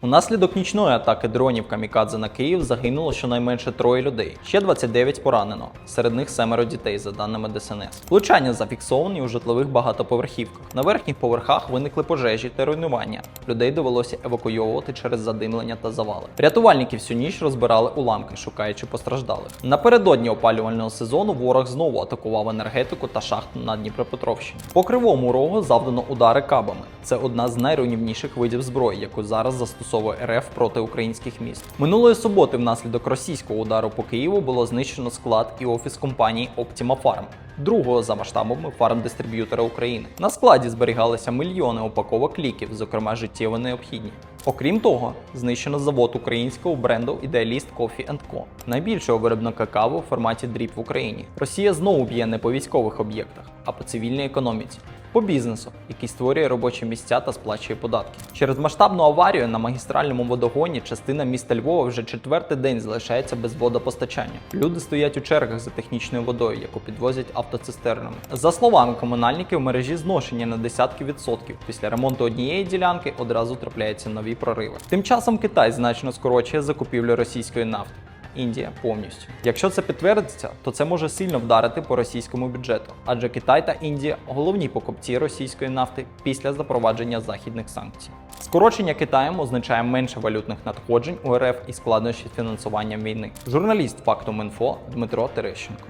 Унаслідок нічної атаки дронів камікадзе на Київ загинуло щонайменше троє людей. Ще 29 поранено. Серед них семеро дітей, за даними ДСНС. Влучання зафіксовані у житлових багатоповерхівках. На верхніх поверхах виникли пожежі та руйнування. Людей довелося евакуйовувати через задимлення та завали. Рятувальники всю ніч розбирали уламки, шукаючи постраждалих. Напередодні опалювального сезону ворог знову атакував енергетику та шахту на Дніпропетровщині. По кривому рогу завдано удари кабами. Це одна з найруйнівніших видів зброї, яку зараз застосовує РФ проти українських міст. Минулої суботи, внаслідок російського удару по Києву, було знищено склад і офіс компанії Optima Farm, другого за масштабами фарм-дистриб'ютора України. На складі зберігалися мільйони упаковок ліків, зокрема життєво необхідні. Окрім того, знищено завод українського бренду Ідеаліст Coffee Co. найбільшого виробника кави у форматі дріб в Україні. Росія знову б'є не по військових об'єктах, а по цивільній економіці. По бізнесу, який створює робочі місця та сплачує податки. Через масштабну аварію на магістральному водогоні частина міста Львова вже четвертий день залишається без водопостачання. Люди стоять у чергах за технічною водою, яку підвозять автоцистернами. За словами комунальників, в мережі зношення на десятки відсотків. Після ремонту однієї ділянки одразу трапляються нові прориви. Тим часом Китай значно скорочує закупівлю російської нафти. Індія повністю. Якщо це підтвердиться, то це може сильно вдарити по російському бюджету, адже Китай та Індія головні покупці російської нафти після запровадження західних санкцій. Скорочення Китаєм означає менше валютних надходжень у РФ і складнощі з фінансуванням війни. Журналіст Фактум Інфо Дмитро Терещенко.